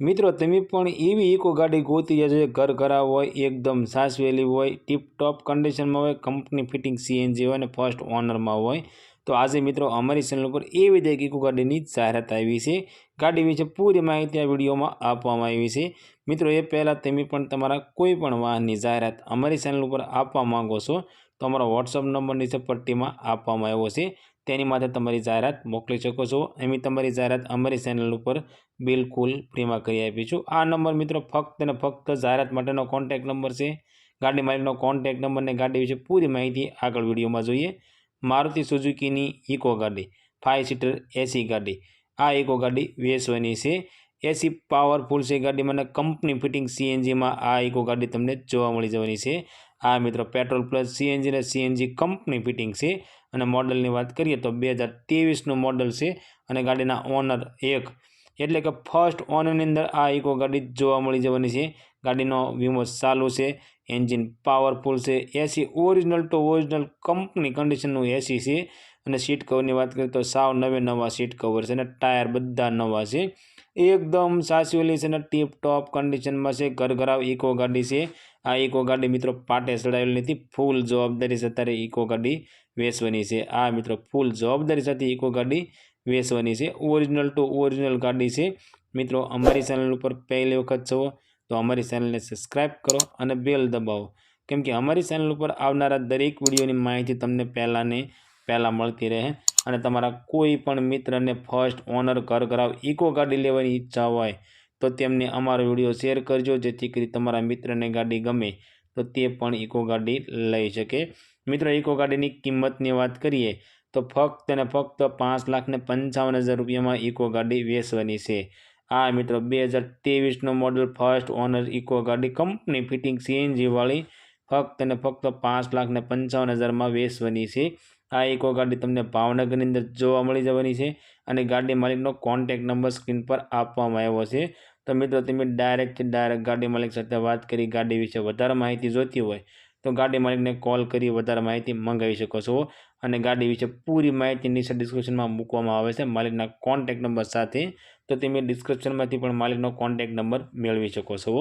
મિત્રો, તમે પણ એવી ઇકો ગાડી ગોતી રહ્યા જે ઘર ઘરા હોય, એકદમ સાસવેલી હોય ટીપ ટોપ કન્ડિશનમાં હોય કંપની ફિટિંગ સીએનજી હોય અને ફર્સ્ટ ઓનરમાં હોય. તો આજે મિત્રો, અમારી ચેનલ ઉપર એવી જ એક ઇકો ગાડીની જાહેરાત આવી છે. ગાડી વિશે પૂરી માહિતી આ વિડીયોમાં આપવામાં આવી છે. મિત્રો, એ પહેલાં તમે પણ તમારા કોઈ પણ વાહનની જાહેરાત અમારી ચેનલ ઉપર આપવા માંગો છો, તો અમારો વોટ્સઅપ નંબર નીચે પટ્ટીમાં આપવામાં આવ્યો છે. તેની માટે તમારી જાહેરાત મોકલી શકો છો. એમ તમારી જાહેરાત અમારી ચેનલ ઉપર બિલકુલ ફ્રીમાં કરી આપીશું આ નંબર મિત્રો ફક્ત અને ફક્ત જાહેરાત માટેનો કોન્ટેક નંબર છે. ગાડી માલિકનો કોન્ટેક નંબર ને ગાડી વિશે પૂરી માહિતી આગળ વિડીયોમાં જોઈએ. મારુતિ સુઝુકીની ઇકો ગાડી ફાઇવ સીટર એસી ગાડી. આ ઇકો ગાડી વીએસઓની છે. એસી પાવરફુલ છે ગાડીમાં મને કંપની ફિટિંગ સીએનજીમાં આ ઇકો ગાડી તમને જોવા મળી જવાની છે. આ મિત્રો પેટ્રોલ પ્લસ સીએનજી અને સીએનજી કંપની ફિટિંગ છે. અને મોડલની વાત કરીએ તો બે હજાર ત્રેવીસનું મોડલ છે અને ગાડીના ઓનર એક. એટલે કે ફર્સ્ટ ઓનરની અંદર આ ઇકો ગાડી જોવા મળી જવાની છે. ગાડીનો વીમો ચાલુ છે એન્જિન પાવરફુલ છે AC original to original company કન્ડિશનનું AC છે. અને સીટ કવરની વાત કરીએ તો સાવ નવે નવા સીટ કવર છે અને ટાયર બધા નવા છે. એકદમ સાચવેલી છે અને ટીપ ટોપ કન્ડિશનમાં છે. ઘરઘરાવ ઇકો ગાડી છે. આ ઇકો ગાડી મિત્રો પાટે ચડાવેલી નથી ફૂલ જવાબદારી છે અત્યારે ઇકો ગાડી વેચવાની છે. આ મિત્રો ફૂલ જવાબદારી સાથે ઇકો ગાડી વેચવાની છે. ઓરિજિનલ ટુ ઓરિજિનલ ગાડી છે. મિત્રો અમારી ચેનલ ઉપર પહેલી વખત છો તો અમારી ચેનલને સબસ્ક્રાઈબ કરો અને બેલ દબાવો. કેમ કે અમારી ચેનલ ઉપર આવનારા દરેક વિડીયોની માહિતી તમને પહેલાંને પહેલાં મળતી રહે અને તમારા કોઈ પણ મિત્રને ફર્સ્ટ ઓનર ઘર કરાવ ઇકો ગાડી લેવાની ઈચ્છા હોય, તો તેમને અમારો વીડિયો શેર કરજો, જેથી કરી તમારા મિત્રને ગાડી ગમે, તો તે પણ ઇકો ગાડી લઈ શકે. મિત્રો ઇકો ગાડીની કિંમતની વાત કરીએ, તો ફક્ત અને ફક્ત પાંચ લાખ ને પંચાવન હજાર રૂપિયામાં ઇકો ગાડી વેચવાની છે. આ મિત્રો, બે હજાર ત્રેવીસનો મોડલ ફર્સ્ટ ઓનર ઇકો ગાડી કંપની ફિટિંગ સીએનજીવાળી ફક્ત અને ફક્ત પાંચ લાખ ને પંચાવન હજારમાં વેચવાની છે. આ ઇકો ગાડી તમને ભાવનગરની અંદર જોવા મળી જવાની છે અને ગાડી માલિકનો કોન્ટેક નંબર સ્ક્રીન પર આપવામાં આવ્યો છે. તો મિત્રો, તમે ડાયરેક્ટથી ડાયરેક્ટ ગાડી માલિક સાથે વાત કરી, ગાડી વિશે વધારે માહિતી જોઈતી હોય તો ગાડી માલિકને કોલ કરી, વધારે માહિતી મંગાવી શકો છો અને ગાડી વિશે પૂરી માહિતી નીચે ડિસ્ક્રિપ્શનમાં મૂકવામાં આવે છે માલિકના કોન્ટેક નંબર સાથે. તો તમે ડિસ્ક્રિપ્શનમાંથી પણ માલિકનો કોન્ટેક નંબર મેળવી શકો છો.